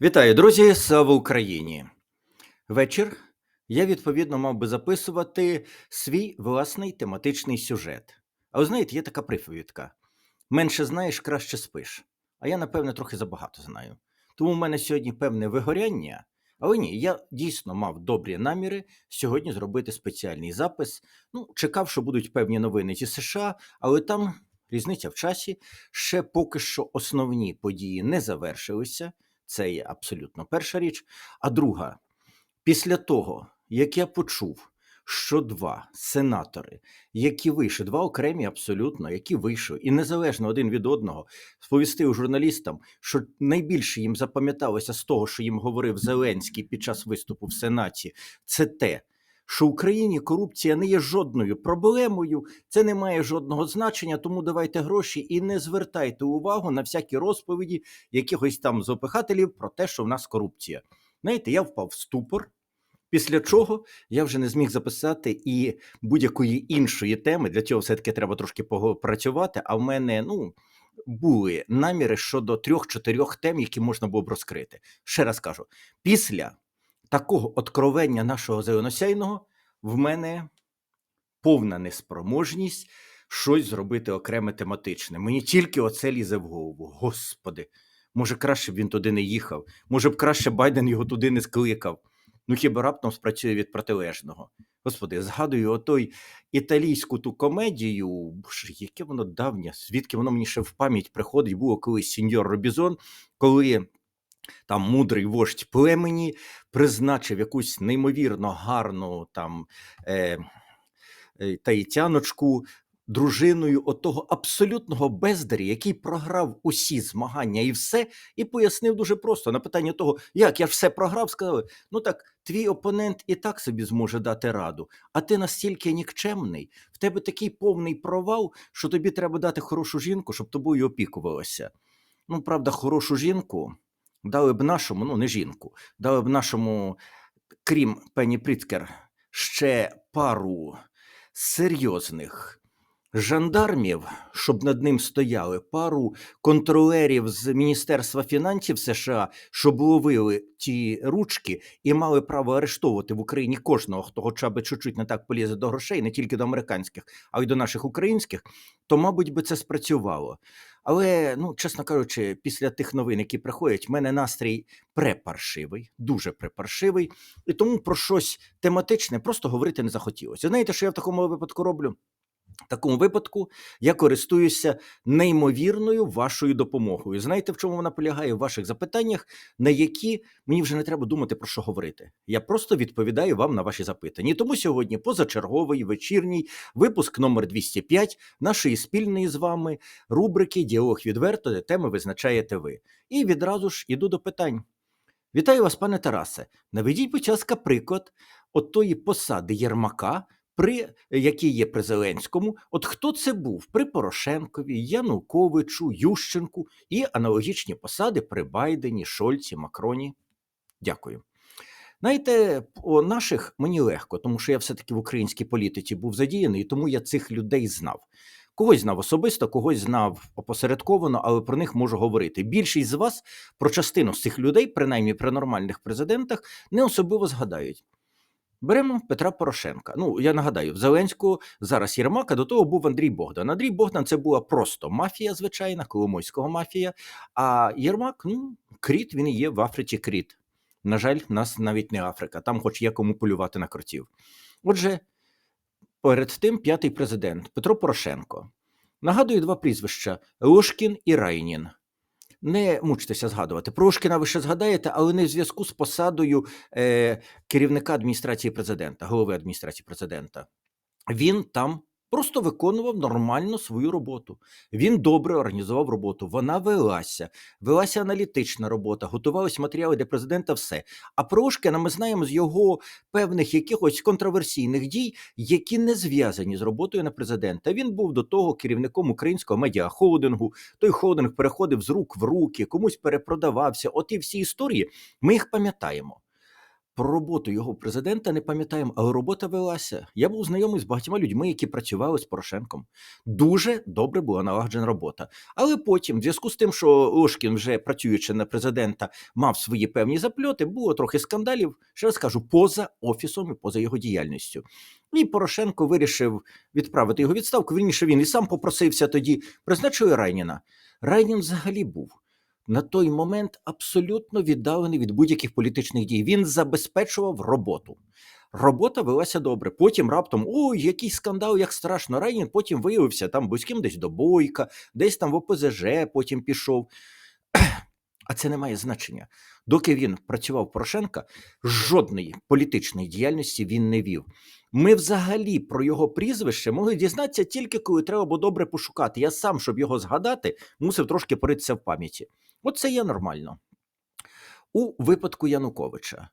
Вітаю, друзі! Слава Україні! Вечір. Я відповідно мав би записувати свій власний тематичний сюжет. А ви знаєте, є така приповідка: менше знаєш, краще спиш. А я, напевне, трохи забагато знаю. Тому в мене сьогодні певне вигоряння. Але ні, я дійсно мав добрі наміри сьогодні зробити спеціальний запис. Ну, чекав, що будуть певні новини зі США, але там різниця в часі. Ще поки що основні події не завершилися. Це є абсолютно перша річ. А друга, після того, як я почув, що два сенатори, які вийшли, два окремі абсолютно, які вийшли, і незалежно один від одного, сповістив журналістам, що найбільше їм запам'яталося з того, що їм говорив Зеленський під час виступу в Сенаті, це те. Що в Україні корупція не є жодною проблемою, це не має жодного значення, тому давайте гроші і не звертайте увагу на всякі розповіді якихось там зопихателів про те, що в нас корупція. Знаєте, я впав в ступор, після чого я вже не зміг записати і будь-якої іншої теми. Для цього все-таки треба трошки попрацювати. А в мене ну, були наміри щодо трьох-чотирьох тем, які можна було б розкрити. Ще раз кажу: після такого откровення нашого зеленосяйного в мене повна неспроможність щось зробити окреме тематичне. Мені тільки оце лізе в голову. Господи, може, краще б він туди не їхав, може б краще Байден його туди не скликав. Ну хіба раптом спрацює від протилежного. Господи, згадую отой італійську ту комедію, боже, яке воно давнє, звідки воно мені ще в пам'ять приходить, було колись сеньор Робізон, коли там мудрий вождь племені призначив якусь неймовірно гарну там е, е, таїтяночку дружиною отого абсолютного бездарі, який програв усі змагання і все, і пояснив дуже просто на питання того, як я все програв, сказали: ну так, твій опонент і так собі зможе дати раду, а ти настільки нікчемний, в тебе такий повний провал, що тобі треба дати хорошу жінку, щоб тобою опікувалася. Ну, правда, хорошу жінку дали б нашому, ну не жінку, дали б нашому, крім Пені Пріцкер, ще пару серйозних жандармів, щоб над ним стояли, пару контролерів з Міністерства фінансів США, щоб ловили ті ручки і мали право арештовувати в Україні кожного, хто хоча б чуть-чуть не так полізе до грошей, не тільки до американських, а й до наших українських, то, мабуть, би це спрацювало. Але, ну, чесно кажучи, після тих новин, які приходять, в мене настрій препаршивий, дуже препаршивий, і тому про щось тематичне просто говорити не захотілося. Знаєте, що я в такому випадку роблю? В такому випадку я користуюся неймовірною вашою допомогою. Знаєте, в чому вона полягає в ваших запитаннях, на які мені вже не треба думати про що говорити. Я просто відповідаю вам на ваші запитання. Тому сьогодні позачерговий вечірній випуск номер 205 нашої спільної з вами рубрики Діалог відверто, де теми визначаєте ви. І відразу ж іду до питань. Вітаю вас, пане Тарасе. Наведіть, будь ласка, приклад от тої посади Єрмака при який є при Зеленському, от хто це був при Порошенкові, Януковичу, Ющенку і аналогічні посади при Байдені, Шольці, Макроні? Дякую. Знаєте, у наших мені легко, тому що я все-таки в українській політиці був задіяний, і тому я цих людей знав. Когось знав особисто, когось знав опосередковано, але про них можу говорити. Більшість з вас про частину з цих людей, принаймні при нормальних президентах, не особливо згадають. Беремо Петра Порошенка. Ну, я нагадаю, в Зеленську зараз Єрмака, до того був Андрій Богдан. Андрій Богдан це була просто мафія, звичайна, Коломойського мафія. А Єрмак, ну, кріт, він і є в Африці кріт. На жаль, нас навіть не Африка, там хоч є кому полювати на кротів. Отже, перед тим п'ятий президент Петро Порошенко. Нагадую два прізвища: Лошкін і Райнін. Не мучтеся згадувати. Прошкіна ви ще згадаєте, але не в зв'язку з посадою е, керівника адміністрації президента, голови адміністрації президента. Він там просто виконував нормально свою роботу. Він добре організував роботу. Вона велася, велася аналітична робота, готувалися матеріали для президента. Все. А Прошкіна ми знаємо з його певних якихось контроверсійних дій, які не зв'язані з роботою на президента. Він був до того керівником українського медіахолдингу. Той холдинг переходив з рук в руки, комусь перепродавався. От і всі історії ми їх пам'ятаємо. Про роботу його президента не пам'ятаємо, але робота велася. Я був знайомий з багатьма людьми, які працювали з Порошенком. Дуже добре була налагоджена робота. Але потім, в зв'язку з тим, що Ложкін, вже працюючи на президента, мав свої певні запльоти, було трохи скандалів, ще раз кажу, поза офісом і поза його діяльністю. І Порошенко вирішив відправити його відставку. Вірніше він і сам попросився тоді. Призначили Райніна. Райнін взагалі був на той момент абсолютно віддалений від будь-яких політичних дій. Він забезпечував роботу. Робота велася добре. Потім раптом ой, який скандал, як страшно. Райнін потім виявився там близьким десь до бойка, десь там в ОПЗЖ потім пішов. А це не має значення. Доки він працював Порошенка, жодної політичної діяльності він не вів. Ми взагалі про його прізвище могли дізнатися тільки коли треба було добре пошукати. Я сам, щоб його згадати, мусив трошки поритися в пам'яті. От це є нормально. У випадку Януковича.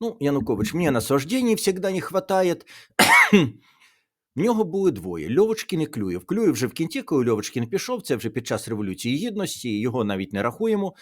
Ну, Янукович, мені насаждений завжди не вистачає. В нього були двоє: Льовочкін і Клюєв. Клюєв вже в кінці, коли Льовочкін пішов, це вже під час Революції Гідності, його навіть не рахуємо.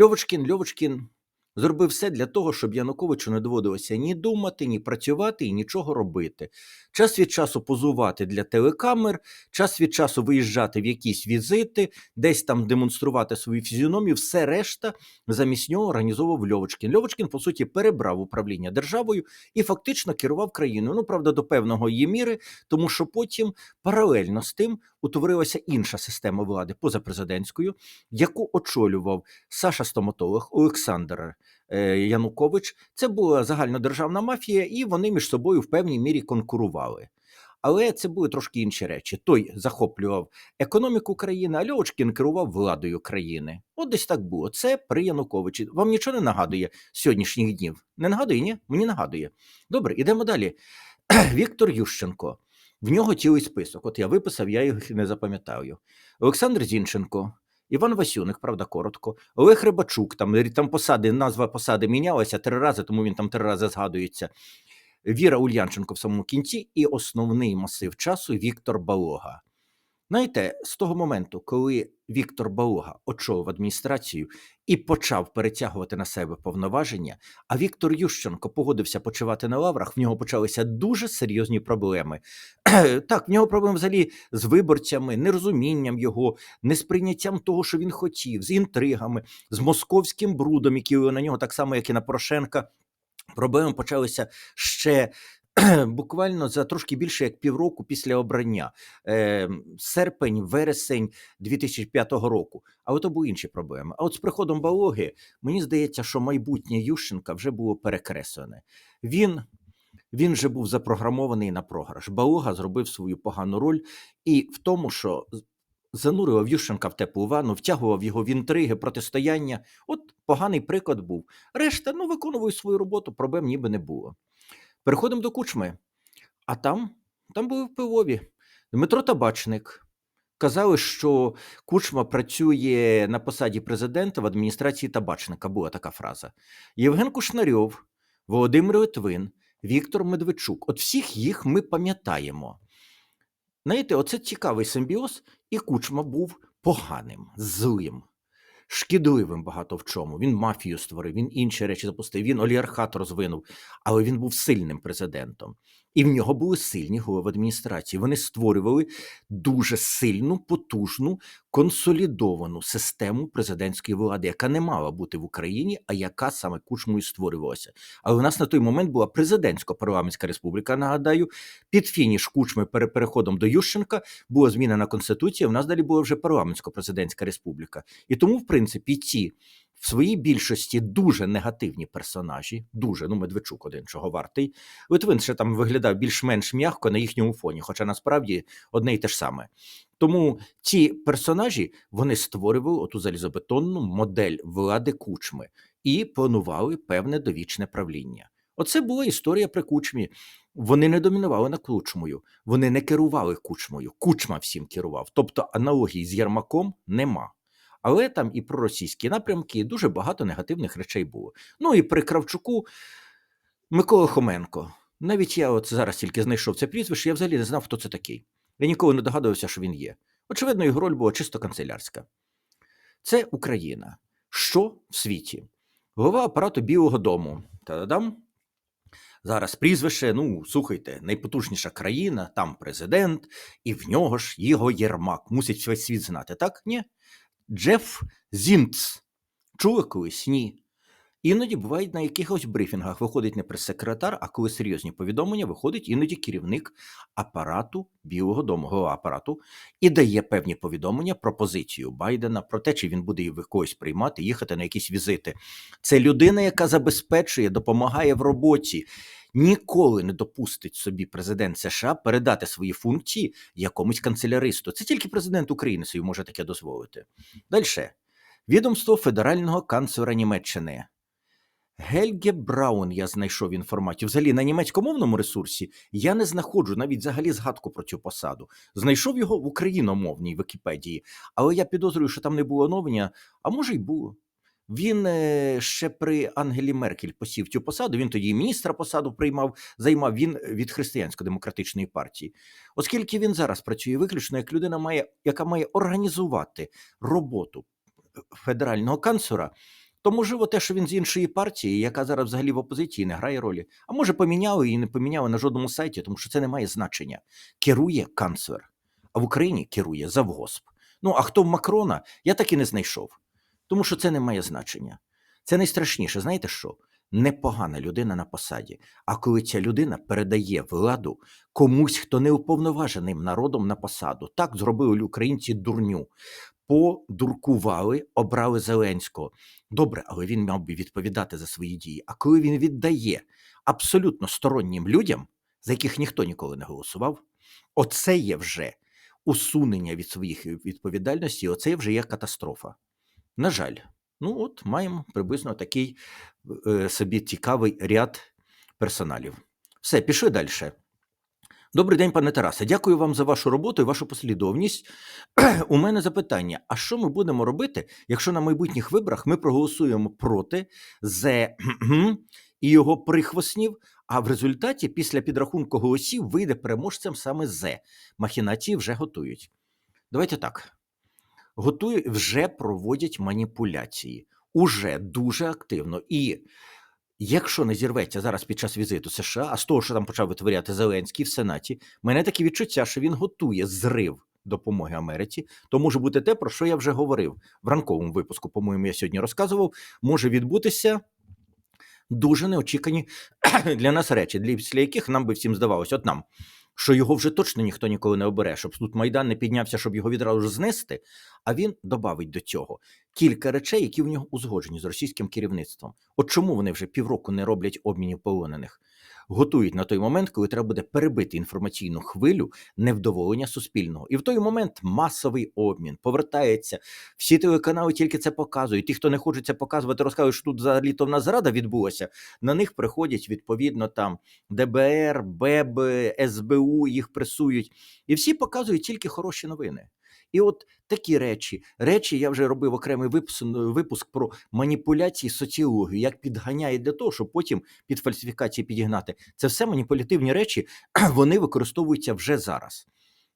Льовочкін, Льовочкін зробив все для того, щоб Януковичу не доводилося ні думати, ні працювати і нічого робити. Час від часу позувати для телекамер, час від часу виїжджати в якісь візити, десь там демонструвати свою фізіономію, все решта замість нього організовував Льовочкін. Льовочкін, по суті, перебрав управління державою і фактично керував країною. Ну, правда, до певного її міри, тому що потім паралельно з тим утворилася інша система влади позапрезидентською, яку очолював Саша Стоматолог Олександр е, Янукович. Це була загальнодержавна мафія, і вони між собою в певній мірі конкурували. Але це були трошки інші речі. Той захоплював економіку країни, а Льовочкін керував владою країни. От десь так було. Це при Януковичі. Вам нічого не нагадує сьогоднішніх днів? Не нагадує, ні? Мені нагадує. Добре, ідемо далі. Віктор Ющенко. В нього цілий список. От я виписав, я їх не запам'ятаю. Олександр Зінченко, Іван Васюник, правда, коротко, Олег Рибачук, там, там посади, назва посади мінялася три рази, тому він там три рази згадується. Віра Ульянченко в самому кінці, і основний масив часу Віктор Балога. Знаєте, з того моменту, коли Віктор Балога очолив адміністрацію і почав перетягувати на себе повноваження, а Віктор Ющенко погодився почивати на лаврах, в нього почалися дуже серйозні проблеми. так, в нього проблеми взагалі з виборцями, нерозумінням його, несприйняттям того, що він хотів, з інтригами, з московським брудом, який на нього так само, як і на Порошенка. Проблеми почалися ще буквально за трошки більше як півроку після обрання, е, серпень, вересень 2005 року. Але то були інші проблеми. А от з приходом Балоги, мені здається, що майбутнє Ющенка вже було перекреслене. Він. Він вже був запрограмований на програш. Балога зробив свою погану роль і в тому, що занурював Ющенка в теплу ванну, втягував його в інтриги, протистояння. От поганий приклад був. Решта ну, виконував свою роботу, проблем ніби не було. Переходимо до кучми. А там, там були впливові. Дмитро Табачник. Казали, що Кучма працює на посаді президента в адміністрації табачника. Була така фраза. Євген Кушнарьов, Володимир Литвин, Віктор Медведчук. От всіх їх ми пам'ятаємо. Знаєте, оце цікавий симбіоз, і Кучма був поганим, злим, шкідливим багато в чому. Він мафію створив, він інші речі запустив, він олігархат розвинув, але він був сильним президентом. І в нього були сильні голови адміністрації. Вони створювали дуже сильну, потужну, консолідовану систему президентської влади, яка не мала бути в Україні, а яка саме кучмою створювалася. Але у нас на той момент була президентсько-парламентська республіка. Нагадаю, під фініш кучми переходом до Ющенка була змінена конституція. У нас далі була вже парламентсько-президентська республіка. І тому, в принципі, ці в своїй більшості дуже негативні персонажі, дуже ну Медведчук один чого вартий. Литвин ще там виглядав більш-менш м'яко на їхньому фоні, хоча насправді одне й те ж саме. Тому ці персонажі вони створювали оту залізобетонну модель влади кучми і планували певне довічне правління. Оце була історія при кучмі. Вони не домінували над кучмою, вони не керували кучмою. Кучма всім керував. Тобто аналогій з Єрмаком нема. Але там і про російські напрямки і дуже багато негативних речей було. Ну і при Кравчуку Микола Хоменко. Навіть я от зараз тільки знайшов це прізвище, я взагалі не знав, хто це такий. Я ніколи не догадувався, що він є. Очевидно, його роль була чисто канцелярська. Це Україна. Що в світі? Голова апарату Білого Дому. Та-дам. Зараз прізвище, ну, слухайте, найпотужніша країна, там президент, і в нього ж його Єрмак. Мусить весь світ знати, так? Ні. Джеф Зінц. Чули колись? Ні. Іноді бувають на якихось брифінгах виходить не прес-секретар, а коли серйозні повідомлення, виходить іноді керівник апарату Білого Дому, голова апарату, і дає певні повідомлення про позицію Байдена, про те, чи він буде її когось приймати, їхати на якісь візити. Це людина, яка забезпечує, допомагає в роботі. Ніколи не допустить собі президент США передати свої функції якомусь канцеляристу. Це тільки президент України собі може таке дозволити. Далі. Відомство федерального канцлера Німеччини. Гельге Браун я знайшов інформацію. Взагалі на німецькомовному ресурсі я не знаходжу навіть взагалі згадку про цю посаду. Знайшов його в україномовній Вікіпедії, але я підозрюю, що там не було оновлення, а може й було. Він е, ще при Ангелі Меркель посів цю посаду. Він тоді і міністра посаду приймав, займав він від християнсько-демократичної партії. Оскільки він зараз працює виключно як людина, має, яка має організувати роботу федерального канцлера, то можливо те, що він з іншої партії, яка зараз взагалі в опозиції, не грає ролі. А може поміняли і не поміняли на жодному сайті, тому що це не має значення. Керує канцлер, а в Україні керує завгосп. Ну а хто в Макрона, я так і не знайшов. Тому що це не має значення. Це найстрашніше, знаєте що? Непогана людина на посаді. А коли ця людина передає владу комусь, хто не уповноваженим народом на посаду, так зробили українці дурню. Подуркували, обрали Зеленського. Добре, але він мав би відповідати за свої дії. А коли він віддає абсолютно стороннім людям, за яких ніхто ніколи не голосував, оце є вже усунення від своїх відповідальностей, оце вже є катастрофа. На жаль, ну от маємо приблизно такий е, собі цікавий ряд персоналів. Все, пішли далі. Добрий день, пане Тарасе. Дякую вам за вашу роботу і вашу послідовність. У мене запитання: а що ми будемо робити, якщо на майбутніх виборах ми проголосуємо проти зе і його прихвостнів, а в результаті після підрахунку голосів вийде переможцем саме зе? Махінації вже готують. Давайте так. Готують, вже проводять маніпуляції. Уже дуже активно. І Якщо не зірветься зараз під час візиту США, а з того, що там почав витворяти Зеленський в Сенаті, мене таке відчуття, що він готує зрив допомоги Америці, то може бути те, про що я вже говорив в ранковому випуску. По-моєму, я сьогодні розказував, може відбутися дуже неочікані для нас речі, для яких нам би всім здавалося, от нам. Що його вже точно ніхто ніколи не обере, щоб тут Майдан не піднявся, щоб його відразу ж знести. А він додавить до цього кілька речей, які в нього узгоджені з російським керівництвом. От чому вони вже півроку не роблять обмінів полонених? Готують на той момент, коли треба буде перебити інформаційну хвилю невдоволення суспільного. І в той момент масовий обмін повертається. Всі телеканали тільки це показують. Ті, хто не хоче це показувати, розказують, що тут взагалі то в нас зрада відбулася. На них приходять відповідно там ДБР, БЕБ, СБУ, їх пресують, і всі показують тільки хороші новини. І от такі речі, речі я вже робив окремий випуск, про маніпуляції соціології, як підганяє для того, щоб потім під фальсифікації підігнати. Це все маніпулятивні речі, вони використовуються вже зараз.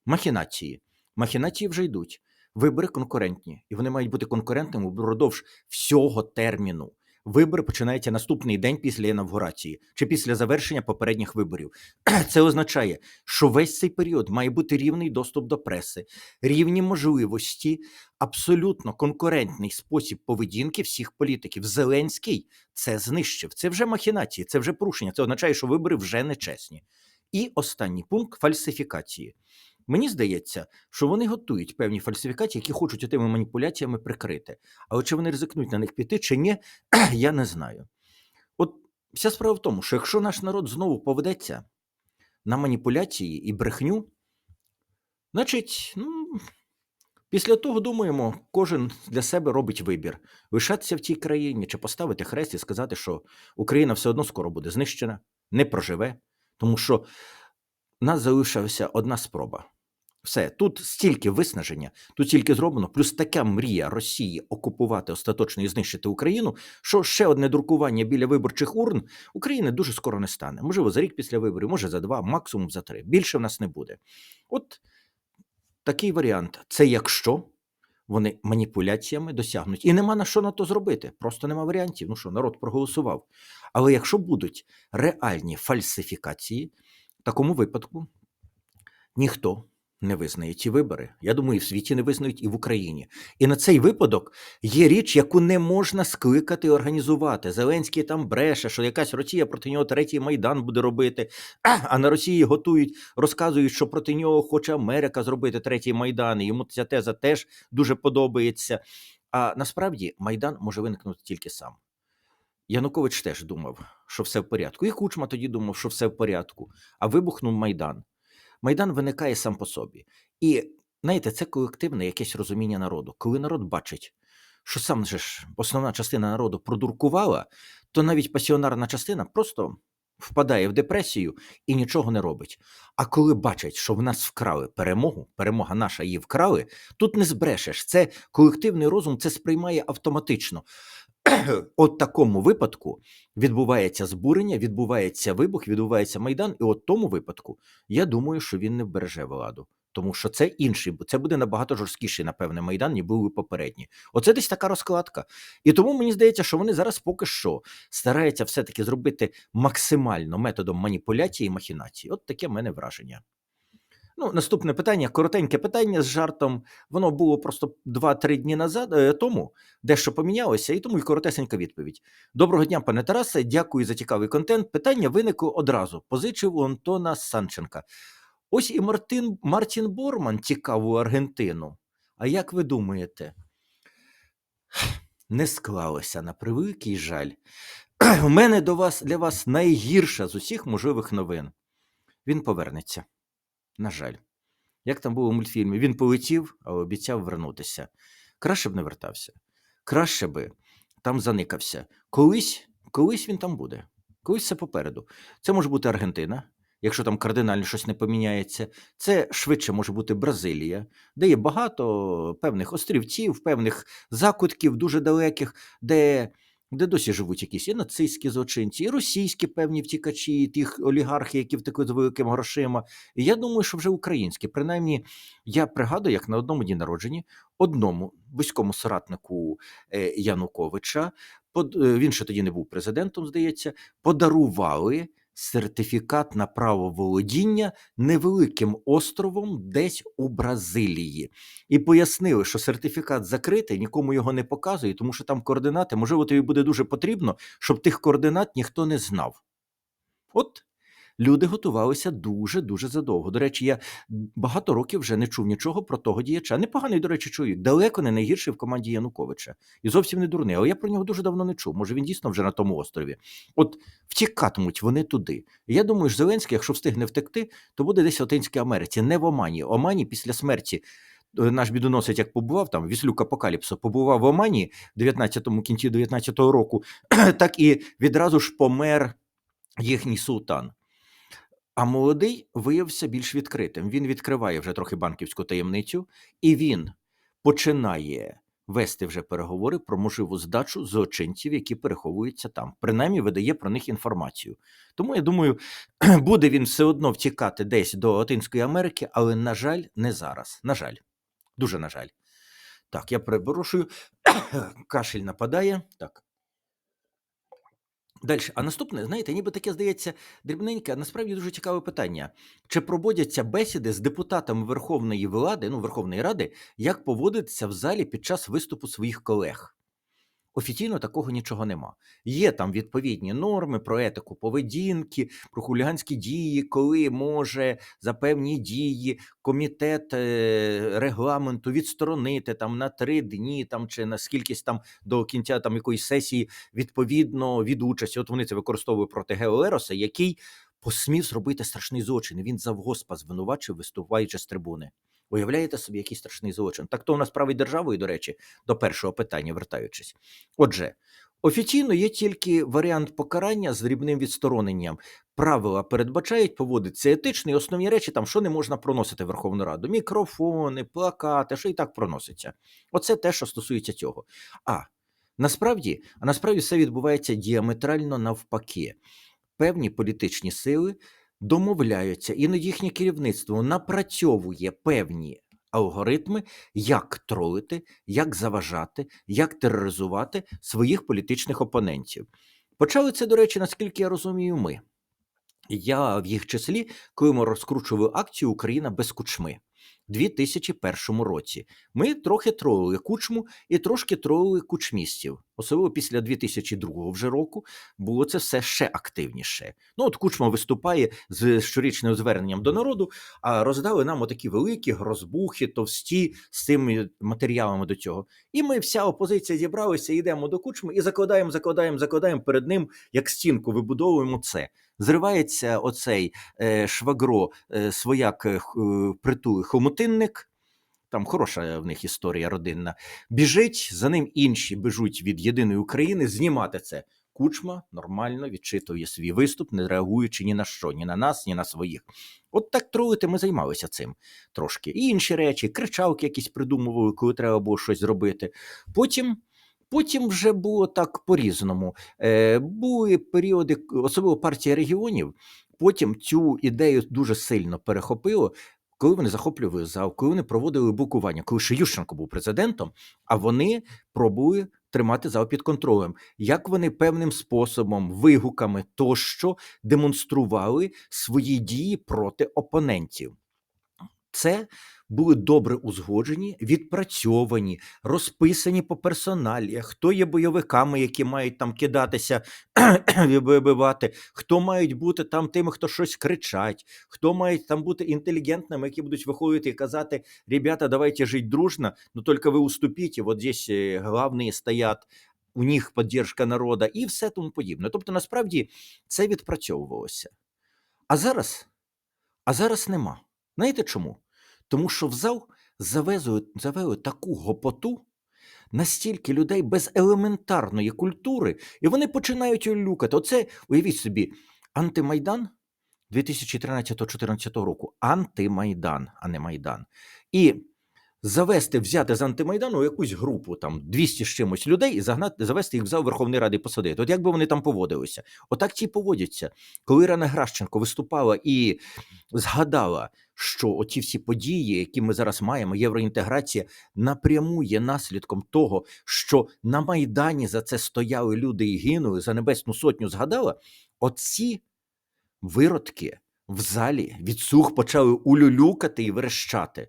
Махінації. Махінації вже йдуть. Вибори конкурентні, і вони мають бути конкурентними впродовж всього терміну. Вибори починаються наступний день після інавгурації чи після завершення попередніх виборів. Це означає, що весь цей період має бути рівний доступ до преси, рівні можливості, абсолютно конкурентний спосіб поведінки всіх політиків. Зеленський це знищив. Це вже махінації, це вже порушення. Це означає, що вибори вже нечесні. І останній пункт фальсифікації. Мені здається, що вони готують певні фальсифікації, які хочуть тими маніпуляціями прикрити. Але чи вони ризикнуть на них піти, чи ні, я не знаю. От вся справа в тому, що якщо наш народ знову поведеться на маніпуляції і брехню, значить, ну, після того думаємо, кожен для себе робить вибір: лишатися в цій країні чи поставити хрест і сказати, що Україна все одно скоро буде знищена, не проживе, тому що нас залишилася одна спроба. Все, тут стільки виснаження, тут стільки зроблено, плюс така мрія Росії окупувати остаточно і знищити Україну, що ще одне друкування біля виборчих урн України дуже скоро не стане. Можливо, за рік після виборів, може за два, максимум за три. Більше в нас не буде. От такий варіант. Це якщо вони маніпуляціями досягнуть. І нема на що на то зробити. Просто нема варіантів. Ну що, народ проголосував. Але якщо будуть реальні фальсифікації, в такому випадку ніхто не визнає ті вибори. Я думаю, і в світі не визнають, і в Україні. І на цей випадок є річ, яку не можна скликати і організувати. Зеленський там бреше, що якась Росія проти нього третій майдан буде робити. А на Росії готують, розказують, що проти нього хоче Америка зробити третій майдан. І йому ця теза теж дуже подобається. А насправді майдан може виникнути тільки сам. Янукович теж думав, що все в порядку. І Кучма тоді думав, що все в порядку. А вибухнув майдан. Майдан виникає сам по собі. І знаєте, це колективне якесь розуміння народу. Коли народ бачить, що сам же ж основна частина народу продуркувала, то навіть пасіонарна частина просто впадає в депресію і нічого не робить. А коли бачать, що в нас вкрали перемогу, перемога наша її вкрали, тут не збрешеш. Це колективний розум це сприймає автоматично. От такому випадку відбувається збурення, відбувається вибух, відбувається майдан. І от тому випадку я думаю, що він не вбереже владу. Тому що це інший, бо це буде набагато жорсткіший, напевне, майдан, ніж були попередні. Оце десь така розкладка. І тому мені здається, що вони зараз поки що стараються все-таки зробити максимально методом маніпуляції і махінації. От таке в мене враження. Ну, наступне питання, коротеньке питання з жартом. Воно було просто 2-3 дні назад е, тому, дещо помінялося, і тому і коротесенька відповідь. Доброго дня, пане Тарасе. Дякую за цікавий контент. Питання виникло одразу. Позичив у Антона Санченка. Ось і Мартин, Мартін Борман тікав у Аргентину. А як ви думаєте? Не склалося на превеликий жаль. У мене до вас для вас найгірша з усіх можливих новин. Він повернеться. На жаль. Як там було у мультфільмі? Він полетів, а обіцяв вернутися. Краще б не вертався. Краще би там заникався. Колись, колись він там буде. Колись це попереду. Це може бути Аргентина, якщо там кардинально щось не поміняється. Це швидше може бути Бразилія, де є багато певних острівців, певних закутків, дуже далеких, де. Де досі живуть якісь і нацистські злочинці, і російські певні втікачі, і тих олігархи, які втекли з великими грошима. І я думаю, що вже українські. Принаймні, я пригадую, як на одному дні народженні одному близькому соратнику е, Януковича, е, він ще тоді не був президентом, здається, подарували сертифікат на право володіння невеликим островом десь у Бразилії. І пояснили, що сертифікат закритий, нікому його не показує, тому що там координати, можливо, тобі буде дуже потрібно, щоб тих координат ніхто не знав. От люди готувалися дуже-дуже задовго. До речі, я багато років вже не чув нічого про того діяча. Непоганий, до речі, чоловік, далеко не найгірший в команді Януковича. І зовсім не дурний. Але я про нього дуже давно не чув. Може, він дійсно вже на тому острові. От втікатимуть вони туди. Я думаю, що Зеленський, якщо встигне втекти, то буде десь в Латинській Америці, не в Омані. Омані після смерті. е, Наш бідоносець, як побував там, Віслюк Апокаліпсо, побував в Омані в 19-му кінці 19-го року, так і відразу ж помер їхній султан. А молодий виявився більш відкритим. Він відкриває вже трохи банківську таємницю, і він починає вести вже переговори про можливу здачу злочинців, які переховуються там. Принаймні видає про них інформацію. Тому я думаю, буде він все одно втікати десь до Латинської Америки, але, на жаль, не зараз. На жаль, дуже на жаль. Так, я перепрошую, кашель нападає. Так. Далі, а наступне, знаєте, ніби таке здається дрібненьке, а насправді дуже цікаве питання. Чи проводяться бесіди з депутатами Верховної Влади, ну Верховної Ради, як поводитися в залі під час виступу своїх колег? Офіційно такого нічого нема. Є там відповідні норми про етику поведінки, про хуліганські дії, коли може за певні дії комітет е, регламенту відсторонити там на три дні, там чи на скількись там до кінця там якоїсь сесії відповідно від участі. От вони це використовують проти Гео Лероса, який посмів зробити страшний злочин. Він завгоспа звинувачив, виступаючи з трибуни. Уявляєте собі, який страшний злочин? Так то у нас править державою, до речі, до першого питання, вертаючись. Отже, офіційно є тільки варіант покарання з дрібним відстороненням. Правила передбачають поводитися етично, і основні речі, там що не можна проносити в Верховну Раду: мікрофони, плакати, що і так проноситься. Оце те, що стосується цього. А насправді, а насправді все відбувається діаметрально навпаки. Певні політичні сили домовляються, іноді їхнє керівництво напрацьовує певні алгоритми, як тролити, як заважати, як тероризувати своїх політичних опонентів. Почали це, до речі, наскільки я розумію, ми. Я в їх числі, коли ми розкручували акцію Україна без кучми 2001 році. Ми трохи тролили кучму і трошки тролили кучмістів. Особливо після 2002 вже року було це все ще активніше. Ну от кучма виступає з щорічним зверненням до народу, а роздали нам отакі великі грозбухи, товсті з цими матеріалами до цього. І ми, вся опозиція зібралися, йдемо до кучми і закладаємо, закладаємо, закладаємо перед ним, як стінку вибудовуємо це. Зривається оцей е, швагро, е, свояк е, притули хомутинник. Там хороша в них історія родинна. Біжить, за ним інші біжуть від єдиної України знімати це. Кучма нормально відчитує свій виступ, не реагуючи ні на що, ні на нас, ні на своїх. От так тролити ми займалися цим трошки. І інші речі, кричалки якісь придумували, коли треба було щось зробити. Потім, потім вже було так по-різному. Е, були періоди, особливо партія регіонів, потім цю ідею дуже сильно перехопило. Коли вони захоплювали зал, коли вони проводили блокування, коли ще Ющенко був президентом, а вони пробули тримати зал під контролем, як вони певним способом, вигуками тощо демонстрували свої дії проти опонентів. Це були добре узгоджені, відпрацьовані, розписані по персоналі, хто є бойовиками, які мають там кидатися вибивати, хто мають бути там тими, хто щось кричать, хто мають там бути інтелігентними, які будуть виходити і казати: ребята, давайте жити дружно, но только ви уступите, вот здесь е, главні стоять. У них підтримка народу і все тому подібне. Тобто, насправді це відпрацьовувалося. А зараз, а зараз нема. Знаєте чому? Тому що в зал завезли, завели таку гопоту, настільки людей без елементарної культури, і вони починають люкати. Оце, уявіть собі, антимайдан 2013-2014 року. Антимайдан, а не Майдан. І завести, взяти з антимайдану якусь групу, там 200 з чимось людей, і загнати, завести їх в зал Верховної Ради посадити. От як би вони там поводилися? Отак ті поводяться. Коли Ірина Гращенко виступала і згадала, що оті всі події, які ми зараз маємо, євроінтеграція, напряму є наслідком того, що на Майдані за це стояли люди і гинули, за Небесну Сотню згадала, оці виродки в залі від сух почали улюлюкати і верещати.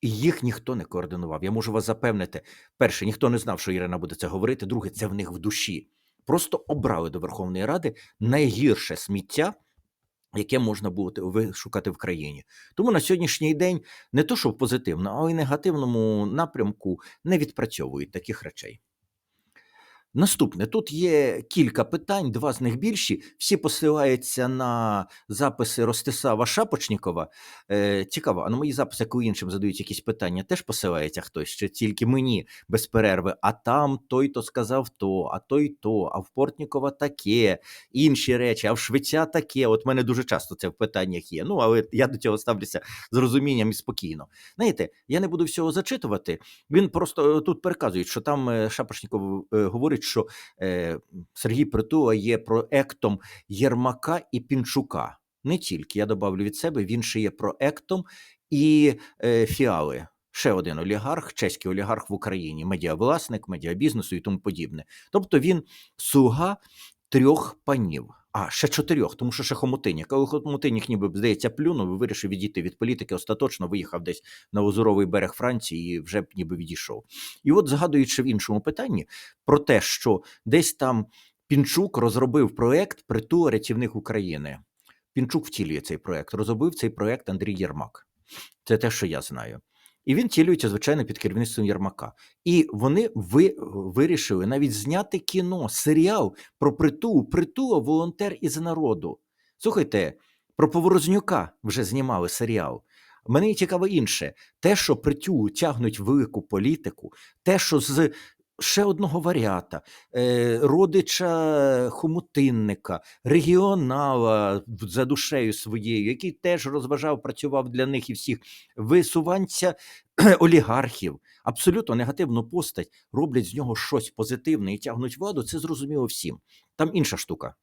І їх ніхто не координував. Я можу вас запевнити: перше, ніхто не знав, що Ірина буде це говорити. Друге, це в них в душі. Просто обрали до Верховної Ради найгірше сміття, яке можна було вишукати в країні. Тому на сьогоднішній день не то, що в позитивному, а й негативному напрямку не відпрацьовують таких речей. Наступне тут є кілька питань, два з них більші. Всі посилаються на записи Ростислава Шапочнікова. Е, цікаво, а на мої записи, коли іншим задають якісь питання, теж посилається хтось, чи тільки мені без перерви. А там той то сказав то, а той то, а в Портнікова таке, інші речі, а в Швеця таке. От мене дуже часто це в питаннях є. Ну, але я до цього ставлюся з розумінням і спокійно. Знаєте, я не буду всього зачитувати. Він просто е, тут переказує, що там е, Шапошніков е, говорить, що е, Сергій Притула є проектом Єрмака і Пінчука. Не тільки я добавлю від себе, він ще є проектом і е, фіали. Ще один олігарх, чеський олігарх в Україні, медіавласник, медіабізнесу і тому подібне. Тобто він слуга трьох панів. А, ще чотирьох, тому що ще Хомутинік. Але Хомутинік ніби, здається, плюнув і вирішив відійти від політики остаточно, виїхав десь на озуровий берег Франції і вже б ніби відійшов. І от згадуючи в іншому питанні про те, що десь там Пінчук розробив проект Притула рятівник України. Пінчук втілює цей проект. Розробив цей проект Андрій Єрмак. Це те, що я знаю. І він цілюється, звичайно, під керівництвом Єрмака. І вони ви, вирішили навіть зняти кіно, серіал про притулу, притула волонтер із народу. Слухайте, про Поворознюка вже знімали серіал. Мене цікаво інше: те, що притю тягнуть велику політику, те, що з ще одного варіата, е, родича хомутинника, регіонала за душею своєю, який теж розважав, працював для них і всіх, висуванця олігархів, абсолютно негативну постать, роблять з нього щось позитивне і тягнуть владу, це зрозуміло всім. Там інша штука.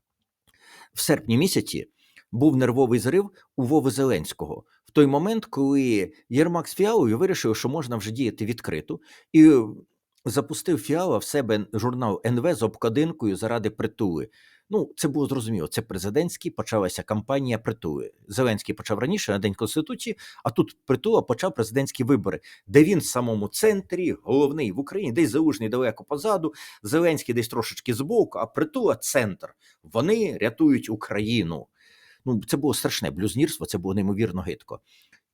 В серпні місяці був нервовий зрив у Вови Зеленського. В той момент, коли Єрмак з Фіалою вирішив, що можна вже діяти відкрито, і запустив Фіала в себе журнал НВ з обкладинкою заради притули. Ну, це було зрозуміло. Це президентський, почалася кампанія притули. Зеленський почав раніше на День Конституції, а тут притула почав президентські вибори, де він в самому центрі, головний в Україні, десь залужний далеко позаду, Зеленський десь трошечки збоку, а притула центр. Вони рятують Україну. Ну, це було страшне блюзнірство, це було неймовірно гидко.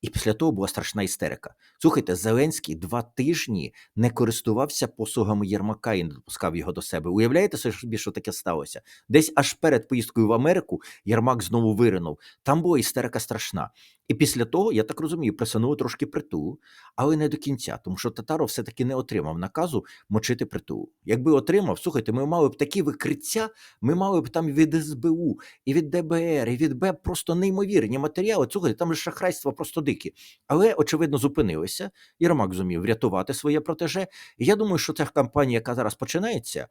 І після того була страшна істерика. Слухайте, Зеленський два тижні не користувався послугами Єрмака і не допускав його до себе. Уявляєте собі, що таке сталося? Десь аж перед поїздкою в Америку Єрмак знову виринув. Там була істерика страшна. І після того, я так розумію, присунули трошки притулу, але не до кінця, тому що Татаров все-таки не отримав наказу мочити притулу. Якби отримав, слухайте, ми мали б такі викриття, ми мали б там від СБУ, і від ДБР, і від БЕП просто неймовірні матеріали. Слухайте, там ж шахрайства просто дикі. Але, очевидно, зупинилися. Єрмак зумів врятувати своє протеже. І я думаю, що ця кампанія, яка зараз починається,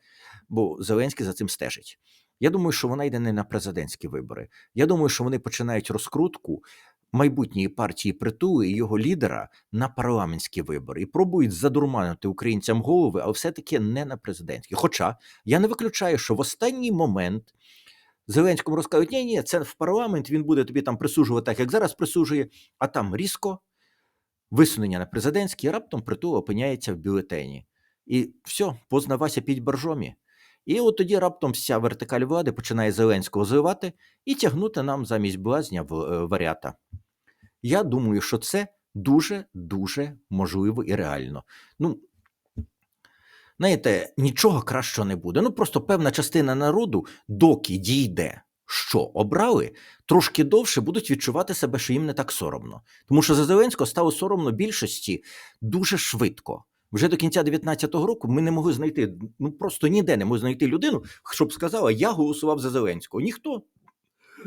бо Зеленський за цим стежить. Я думаю, що вона йде не на президентські вибори. Я думаю, що вони починають розкрутку майбутньої партії притули і його лідера на парламентські вибори і пробують задурманити українцям голови, але все-таки не на президентські. Хоча я не виключаю, що в останній момент Зеленському розкажуть, ні, ні, це в парламент, він буде тобі там присуджувати так, як зараз присуджує, а там різко висунення на президентський, раптом притул опиняється в бюлетені. І все, познавася піть боржомі. І от тоді раптом вся вертикаль влади починає Зеленського зливати і тягнути нам замість блазня в е, варята. Я думаю, що це дуже дуже можливо і реально. Ну, знаєте, нічого кращого не буде. Ну просто певна частина народу, доки дійде, що обрали, трошки довше будуть відчувати себе, що їм не так соромно. Тому що за Зеленського стало соромно більшості дуже швидко. Вже до кінця 19-го року ми не могли знайти, ну просто ніде не могли знайти людину, щоб сказала, я голосував за Зеленського. Ніхто.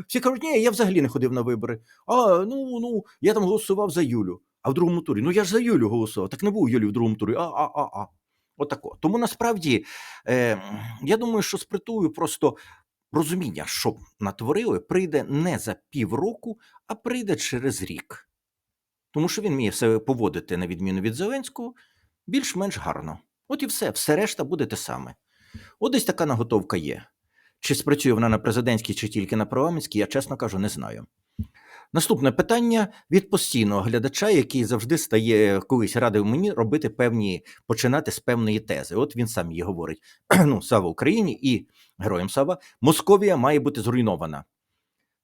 Всі кажуть, ні, я взагалі не ходив на вибори. А ну ну я там голосував за Юлю. А в другому турі. Ну я ж за Юлю голосував. Так не був Юлі в другому турі. А, а, а, а. Отако. Тому насправді е, я думаю, що з притулою просто розуміння, що натворили, прийде не за півроку, а прийде через рік. Тому що він вміє себе поводити, на відміну від Зеленського, більш-менш гарно. От і все, все решта буде те саме. От десь така наготовка є. Чи спрацює вона на президентській, чи тільки на парламентській, я чесно кажу, не знаю. Наступне питання від постійного глядача, який завжди стає колись радив мені робити певні, починати з певної тези. От він сам її говорить: ну, слава Україні і героям слава, Московія має бути зруйнована.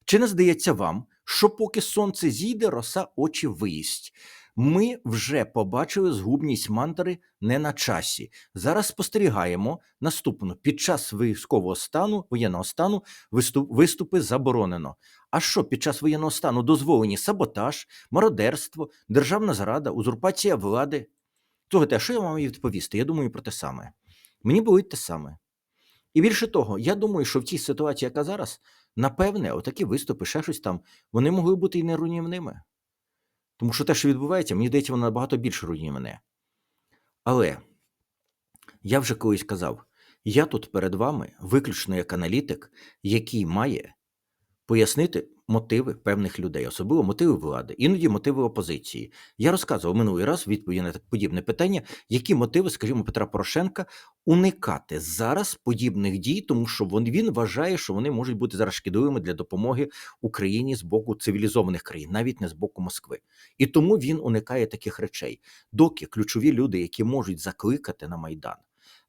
Чи не здається вам, що поки сонце зійде, роса очі виїсть? Ми вже побачили згубність мантри не на часі. Зараз спостерігаємо наступну: під час військового стану, воєнного стану виступ, виступи заборонено. А що під час воєнного стану дозволені саботаж, мародерство, державна зрада, узурпація влади? Слухайте, а що я вам відповісти? Я думаю про те саме. Мені болить те саме. І більше того, я думаю, що в цій ситуації, яка зараз, напевне, отакі виступи, ще щось там, вони могли бути і не руйнівними. Тому що те, що відбувається, мені здається, воно набагато більше руйнує мене. Але я вже колись казав: я тут перед вами виключно як аналітик, який має пояснити мотиви певних людей, особливо мотиви влади, іноді мотиви опозиції. Я розказував минулий раз відповіді на подібне питання, які мотиви, скажімо, Петра Порошенка уникати зараз подібних дій, тому що він, вважає, що вони можуть бути зараз шкідливими для допомоги Україні з боку цивілізованих країн, навіть не з боку Москви. І тому він уникає таких речей, доки ключові люди, які можуть закликати на майдан,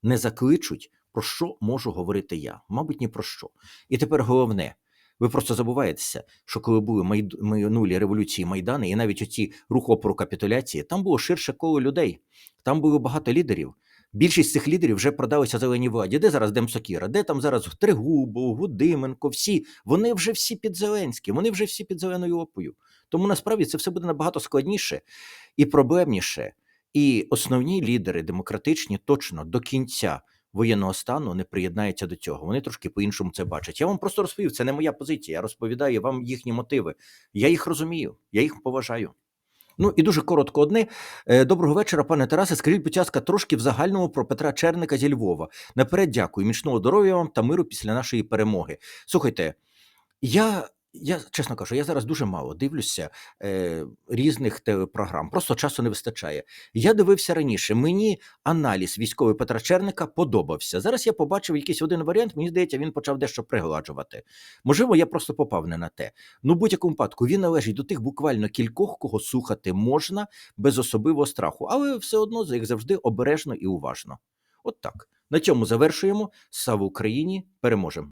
не закличуть. Про що можу говорити я? Мабуть, ні про що. І тепер головне, ви просто забуваєтеся, що коли були майд... минулі революції Майдани, і навіть оці рух опору капітуляції, там було ширше коло людей, там було багато лідерів. Більшість цих лідерів вже продалися зеленій владі. Де зараз Демсокіра? Де там зараз Тригубов, Гудименко? Всі вони вже всі під Зеленським, вони вже всі під зеленою опою. Тому насправді це все буде набагато складніше і проблемніше. І основні лідери демократичні точно до кінця воєнного стану не приєднаються до цього. Вони трошки по-іншому це бачать. Я вам просто розповів, це не моя позиція. Я розповідаю вам їхні мотиви. Я їх розумію, я їх поважаю. Ну і дуже коротко одне. Е, Доброго вечора, пане Тарасе. Скажіть, будь ласка, трошки в загальному про Петра Черника зі Львова. Наперед дякую, міцного здоров'я вам та миру після нашої перемоги. Слухайте, я Я чесно кажу, я зараз дуже мало дивлюся е, різних телепрограм. Просто часу не вистачає. Я дивився раніше. Мені аналіз військовий Петра Черника подобався. Зараз я побачив якийсь один варіант. Мені здається, він почав дещо пригладжувати. Можливо, я просто попав не на те. Ну, будь-якому випадку він належить до тих буквально кількох, кого слухати можна без особливого страху, але все одно як завжди обережно і уважно. От так. На цьому завершуємо. Слава Україні! Переможемо!